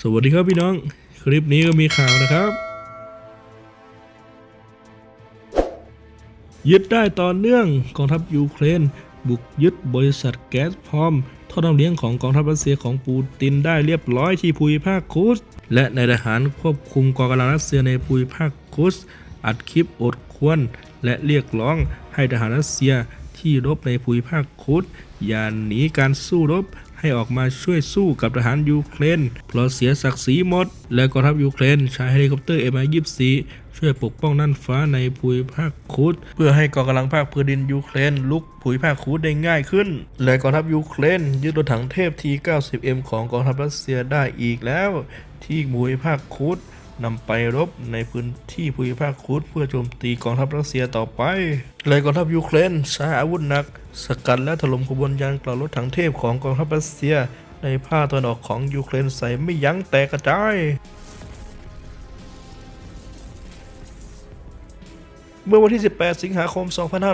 สวัสดีครับพี่น้อง คลิปนี้ก็มีข่าวนะครับ ยึดได้ต่อเนื่องกองทัพยูเครน บุกยึดบริษัทแก๊สพอมท่อน้ำเลี้ยงของกองทัพรัสเซียของปูตินได้เรียบร้อยที่ภูมิภาคคุสและนายทหารควบคุมกองกำลังรัสเซียในภูมิภาคคุสอัดคลิปอดควรและเรียกร้องให้ทหารรัสเซียที่รบในภูมิภาคคุสอย่าหนีการสู้รบ ให้ออกมาช่วยสู้กับทหารยูเครนเพราะเสียศักดิ์ศรีหมด และกองทัพยูเครนใช้เฮลิคอปเตอร์ MI-24 ช่วยปกป้องน่านฟ้าในภูมิภาคคูดเพื่อให้กองกำลังภาคพื้นดินยูเครนลุกภูมิภาคคูดได้ง่ายขึ้น และกองทัพยูเครนยึดรถถังเทพที 90M ของกองทัพรัสเซียได้อีกแล้ว ที่ภูมิภาคคูด นำไปรบในพื้นที่ภูมิภาคคูดเพื่อโจมตีกองทัพรัสเซียต่อไปและกองทัพยูเครนใช้อาวุธหนัก สกัดและถล่มขบวนยานกล่าวรถถังเทพของกองทัพรัสเซีย ในภาคตะวันออกของยูเครนใส่ไม่ยั้งแตกกระจายเมื่อวันที่ 18 สิงหาคม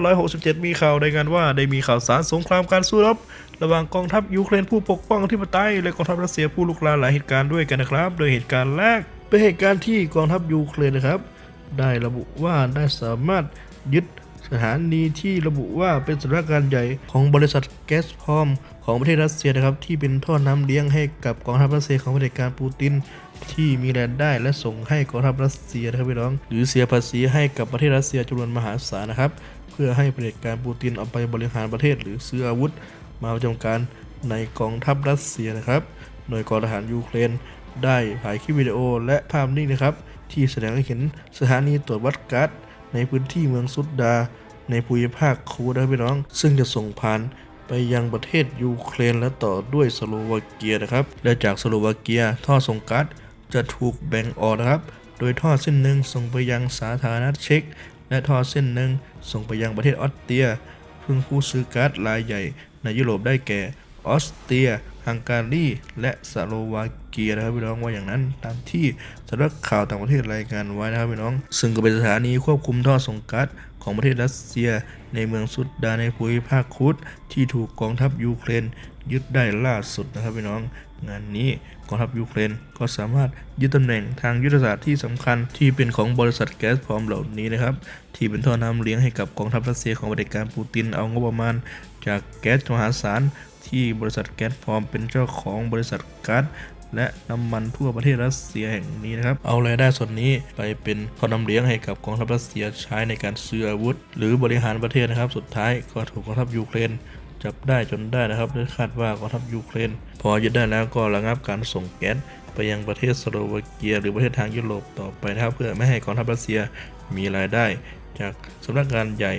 2567 มีข่าวรายงานว่าได้มีข่าวสารสงครามการสู้รบ ระหว่างกองทัพยูเครนผู้ปกป้องอธิปไตยและกองทัพรัสเซียผู้ลุกลานหลายเหตุการณ์ด้วยกันนะครับ โดยเหตุการณ์แรก เป็นเหตุการณ์ที่กองทัพยูเครนนะครับ ได้ระบุว่าได้สามารถยึดสถานีที่ระบุว่าเป็นสำนักงานใหญ่ของบริษัทแก๊สพอมของประเทศรัสเซียนะครับ ที่เป็นท่อน้ำเลี้ยงให้กับกองทัพรัสเซียของเผด็จการปูตินที่มีรายได้และส่งให้กองทัพรัสเซียนะครับพี่น้อง หรือเสียภาษีให้กับประเทศรัสเซียจำนวนมหาศาลนะครับ เพื่อให้เผด็จการปูตินเอาไปบริหารประเทศ หรือซื้ออาวุธ มาประจำการในกองทัพรัสเซียนะครับ หน่วยกองทหารยูเครน ได้ถ่ายคลิปวิดีโอและภาพนิ่งนะครับ ที่แสดงให้เห็นสถานีตรวจวัดก๊าซในพื้นที่เมืองซุดดา ในภูมิภาคคูนะครับพี่น้อง ซึ่งจะส่งผ่านไปยังประเทศยูเครนและต่อด้วยสโลวาเกียนะครับ และจากสโลวาเกียท่อส่งก๊าซจะถูกแบ่งออกนะครับ โดยท่อเส้นหนึ่งส่งไปยังสาธารณรัฐเช็ก และท่อเส้นหนึ่งส่งไปยังประเทศออสเตรียพึ่งผู้ซื้อก๊าซรายใหญ่ในยุโรปได้แก่ ออสเตรียฮังการี และสโลวาเกียนะครับพี่น้องว่าอย่างนั้นตามที่สำนักข่าวต่างประเทศรายงานไว้นะครับพี่น้อง ซึ่งก็เป็นสถานีควบคุมท่อส่งก๊าซของประเทศรัสเซีย ในเมืองสุดดาในภูมิภาคคุดที่ถูกกองทัพยูเครนยึดได้ล่าสุดนะครับพี่น้อง งานนี้กองทัพยูเครนก็สามารถยึดตำแหน่งทางยุทธศาสตร์ที่สำคัญที่เป็นของบริษัทแก๊สพร้อมเหล่านี้นะครับ ที่เป็นท่อน้ำเลี้ยงให้กับกองทัพรัสเซียของเผด็จการปูตินเอางบประมาณ จากแก๊สมหาศาล ที่บริษัทแก๊สพร้อมเป็นเจ้าของบริษัทก๊าซและน้ำมันทั่วประเทศรัสเซียแห่งนี้นะครับ เอารายได้ส่วนนี้ไปเป็นท่อนำเลี้ยงให้กับกองทัพรัสเซียใช้ในการซื้ออาวุธ หรือบริหารประเทศนะครับ สุดท้ายก็ถูกกองทัพยูเครนจับได้จนได้นะครับโดยคาดว่ากองทัพยูเครน พอยึดได้แล้วก็ระงับการส่งแก๊สไปยังประเทศสโลวาเกีย หรือประเทศทางยุโรปต่อไปนะครับ เพื่อไม่ให้กองทัพรัสเซียมีรายได้ จากสำนักงานใหญ่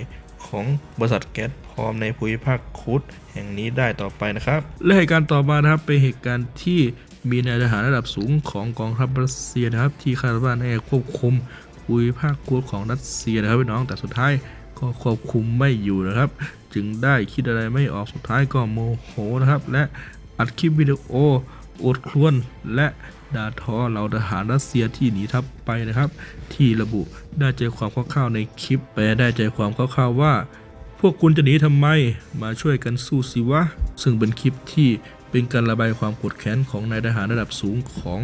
ของบริษัทแก๊สพร้อมในภูมิภาคคุดแห่งนี้ได้ต่อไปนะครับ และเหตุการณ์ต่อมานะครับเป็นเหตุการณ์ที่มีนายทหารระดับสูงของกองทัพรัสเซียนะครับ ที่คาดว่าน่าจะควบคุมภูมิภาคคุดของรัสเซียนะครับพี่น้องแต่สุดท้ายก็ควบคุมไม่อยู่นะครับ จึงได้คิดอะไรไม่ออกสุดท้ายก็โมโหนะครับ และอัดคลิปวิดีโอ อดครวนและด่าทอเหล่าทหารรัสเซียที่หนีทัพไปนะครับ ที่ระบุได้ใจความคร่าวๆในคลิปแปลได้ใจความคร่าวๆว่า พวกคุณจะหนีทำไมมาช่วยกันสู้สิวะ ซึ่งเป็นคลิปที่เป็นการระบายความโกรธแค้นของนายทหารระดับสูงของ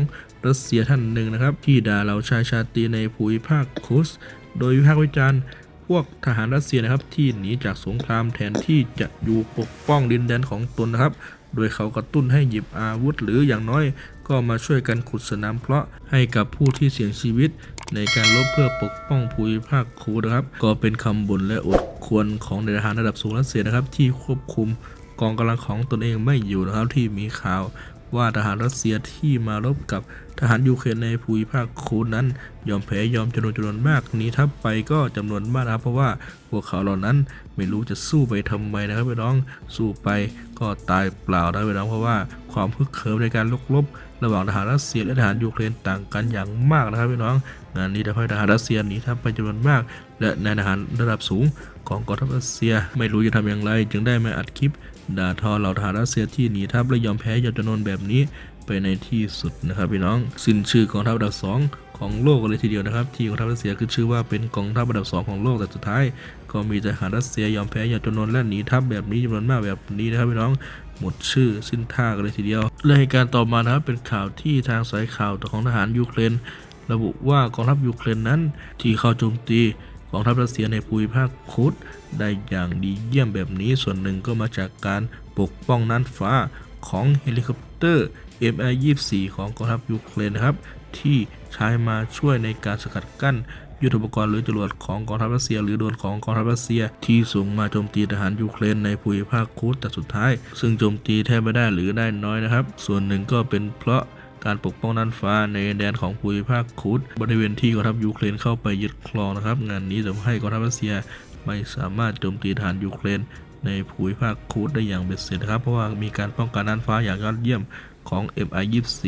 รัสเซียท่านหนึ่งนะครับ ที่ด่าเหล่าชายชาตรีในภูมิภาคคุสโดยวิพากษ์วิจารณ์พวกทหารรัสเซียนะครับที่หนีจากสงครามแทนที่จะอยู่ปกป้องดินแดนของตนนะครับ โดยเขากระตุ้นให้หยิบอาวุธหรืออย่างน้อยก็มาช่วยกันขุดสนามเพาะให้กับผู้ที่เสี่ยงชีวิต ในการลบเพื่อปกป้องภูมิภาคคูนะครับ ก็เป็นคำบ่นและอดควรของนทหารระดับสูงรัสเซียนะครับ ที่ควบคุมกองกำลังของตนเองไม่อยู่นะครับที่มีข่าว ว่าทหารรัสเซียที่มารบกับทหารยูเครนในภูมิภาคคูนั้น ยอมแพ้ยอมจำนวนจำนวนมากหนี้ทัพไปก็จำนวนมากนะครับ เพราะว่าพวกเขาเหล่านั้นไม่รู้จะสู้ไปทำไมนะครับพี่น้องสู้ไปก็ตายเปล่านะพี่น้องเพราะว่าความพึกเขิมในการลกลบระหว่างทหารรัสเซียและทหารยูเครนต่างกันอย่างมากนะครับพี่น้อง งานนี้ทำให้ทหารรัสเซียหนีทัพไปจำนวนมาก และนายทหารระดับสูงของกองทัพรัสเซีย ไม่รู้จะทำอย่างไร จึงได้มาอัดคลิป ด่าทอเหล่าทหารรัสเซียที่หนีทัพและยอมแพ้ยอมจำนนแบบนี้ไปในที่สุดนะครับพี่น้องสิ้นชื่อกองทัพอันดับสองของโลกเลยทีเดียวนะครับ ที่กองทัพรัสเซียคือชื่อว่าเป็นกองทัพอันดับสองของโลกแต่สุดท้าย ก็มีทหารรัสเซียยอมแพ้ยอมจำนนและหนีทัพแบบนี้จำนวนมากแบบนี้นะครับพี่น้องหมดชื่อสิ้นท่ากันเลยทีเดียวและเหตุการณ์ต่อมานะครับเป็นข่าวที่ทางสายข่าวของทหารยูเครน ระบุว่ากองทัพยูเครนนั้นที่เข้าโจมตี กองทัพรัสเซียในภูมิภาคคุดได้อย่างดีเยี่ยมแบบนี้ส่วนหนึ่งก็มาจากการปกป้องน่านฟ้าของเฮลิคอปเตอร์ MI-24 ของกองทัพยูเครนนะครับ ที่ใช้มาช่วยในการสกัดกั้นยุทโธปกรณ์หรือจรวดของกองทัพรัสเซีย หรือโดนของกองทัพรัสเซีย ที่ส่งมาโจมตีทหารยูเครนในภูมิภาคคูดแต่สุดท้าย ซึ่งโจมตีแทบไม่ได้หรือได้น้อยนะครับ ส่วนหนึ่งก็เป็นเพราะ การปกป้องน่านฟ้าในแดนของภูมิภาคคูดบริเวณที่กองทัพยูเครนเข้าไปยึดครองนะครับ งานนี้ทำให้กองทัพรัสเซียไม่สามารถโจมตีฐานยูเครนในภูมิภาคคูดได้อย่างเบ็ดเสร็จนะครับ เพราะว่ามีการป้องกันน่านฟ้าอย่างยอดเยี่ยม ของ MI-24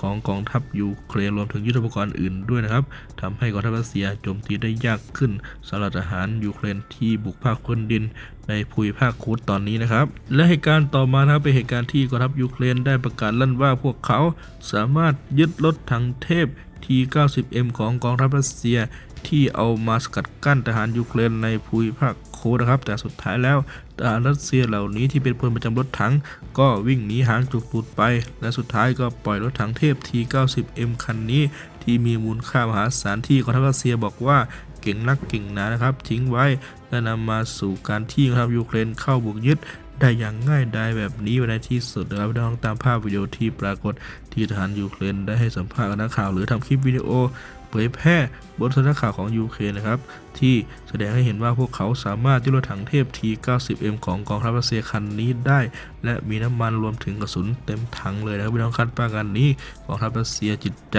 ของกองทัพยูเครนรวมถึงยุทธปกรณ์อื่นด้วยนะครับทำให้กองทัพรัสเซียโจมตีได้ยากขึ้นสำหรับทหารยูเครนที่บุกภาคพื้นดินในภูมิภาคคูดตอนนี้นะครับ และเหตุการณ์ต่อมานะครับเป็นเหตุการณ์ที่กองทัพยูเครนได้ประกาศลั่นว่าพวกเขาสามารถยึดรถถังเทพ T-90M ของกองทัพรัสเซีย ที่เอามาสกัดกั้นทหารยูเครนในภูมิภาคโคนะครับ แต่สุดท้ายแล้วทหารรัสเซียเหล่านี้ที่เป็นพลประจำรถถัง ก็วิ่งหนีหางจุกตูดไป และสุดท้ายก็ปล่อยรถถังเทพ T90M คันนี้ ที่มีมูลค่ามหาศาลที่กองทัพรัสเซียบอกว่าเก่งนักเก่งหนานะครับ ทิ้งไว้และนำมาสู่การที่กองทัพยูเครนเข้าบุกยึดได้อย่างง่ายดายแบบนี้ไว้ในที่สุดนะครับพี่น้องตามภาพวิดีโอที่ปรากฏที่ทหารยูเครนได้ให้สัมภาษณ์กับนักข่าว หรือทำคลิปวิดีโอเผยแพร่ บนสำนักข่าวของยูเครนนะครับ ที่แสดงให้เห็นว่าพวกเขาสามารถยึดรถถังเทพ T90M ของกองทัพรัสเซียคันนี้ได้ และมีน้ำมันรวมถึงกระสุนเต็มถังเลยนะครับพี่น้องคัดประกันนี้กองทัพรัสเซียจิตใจ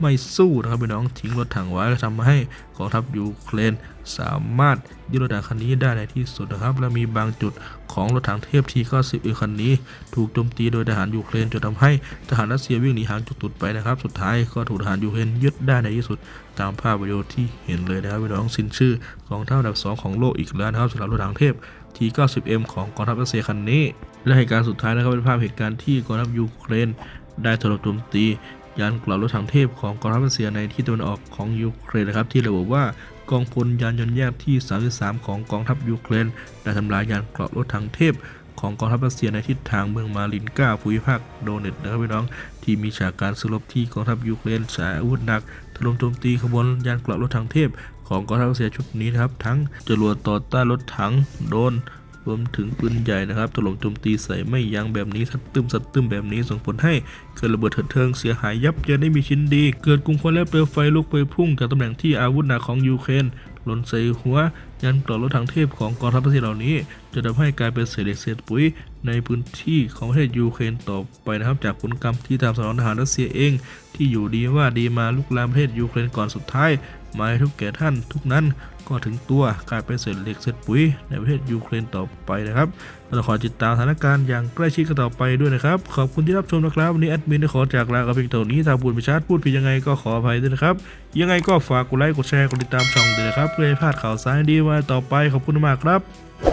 ไม่สู้นะครับพี่น้องทิ้งรถถังไว้และทำให้กองทัพยูเครนสามารถยึดรถถังคันนี้ได้ในที่สุดนะครับ และมีบางจุดของรถถังเทพ T90M คันนี้ ถูกโจมตีโดยทหารยูเครนจนทำให้ทหารรัสเซียวิ่งหนีหางจุดตุดไปนะครับ สุดท้ายก็ถูกทหารยูเครนยึดได้ในที่สุด ตามภาพวิดีโอที่เห็นเลยนะครับพี่น้องสิ้นชื่อกองทัพอันดับ 2 ของโลกอีกแล้วนะครับสำหรับรถถังเทพ T90M ของกองทัพรัสเซียคันนี้ และเหตุการณ์สุดท้ายนะครับเป็นภาพเหตุการณ์ที่กองทัพยูเครน ได้ถล่มโจมตียานกลับรถถังเทพของกองทัพรัสเซียในที่ตะวันออกของยูเครนนะครับที่ระบุว่ากองพลยานยนต์แยกที่ 33 ของกองทัพยูเครน ได้ทำลายยานกลับรถถังเทพ ของกองทัพรัสเซียในทิศทางเมืองมาลินกาภูมิภาคโดเนตนะครับพี่น้อง ที่มีฉากการสู้รบที่กองทัพยูเครนใช้อาวุธหนักถล่มโจมตีขบวนยานกลับรถถังเทพ ของกองทัพรัสเซียชุดนี้นะครับ ทั้งจรวดต่อต้านรถถังโดนรวมถึงปืนใหญ่นะครับถล่มโจมตีใส่ไม่ยั้งแบบนี้สัดตึมสัดตึมแบบนี้ส่งผลให้เกิดระเบิดเถิดเทิงเสียหายยับเยินได้มีชิ้นดี เกิดกลุ่มควันและเปลวไฟลุกไปพุ่งจากตำแหน่งที่อาวุธหนักของยูเครน หล่นใส่หัว ยันกรอบรถถังเทพของกองทัพรัสเซียเหล่านี้ จะทำให้กลายเป็นเศษเหล็กเศษปุ๋ยในพื้นที่ของประเทศยูเครนต่อไปนะครับ จากผลกรรมที่ตามสนองทหารรัสเซียเอง ที่อยู่ดีว่าดีมาลุกลามประเทศยูเครนก่อนสุดท้ายมายทุกแก่ท่านทุกนั้นก็ถึงตัวกลายเป็นเศษเหล็กเศษปุ๋ยในประเทศยูเครนต่อไปนะครับเราขอติดตามสถานการณ์อย่างใกล้ชิดกันต่อไปด้วยนะครับ ขอบคุณที่รับชมนะครับ วันนี้แอดมินได้ขอจากลากับเพียงเท่านี้ถ้าพูดไปชัดพูดผิดยังไงก็ขออภัยด้วยนะครับ ยังไงก็ฝากกดไลค์กดแชร์กดติดตามช่องด้วยนะครับเพื่อให้พลาดข่าวสารดีๆมาต่อไปขอบคุณมากครับ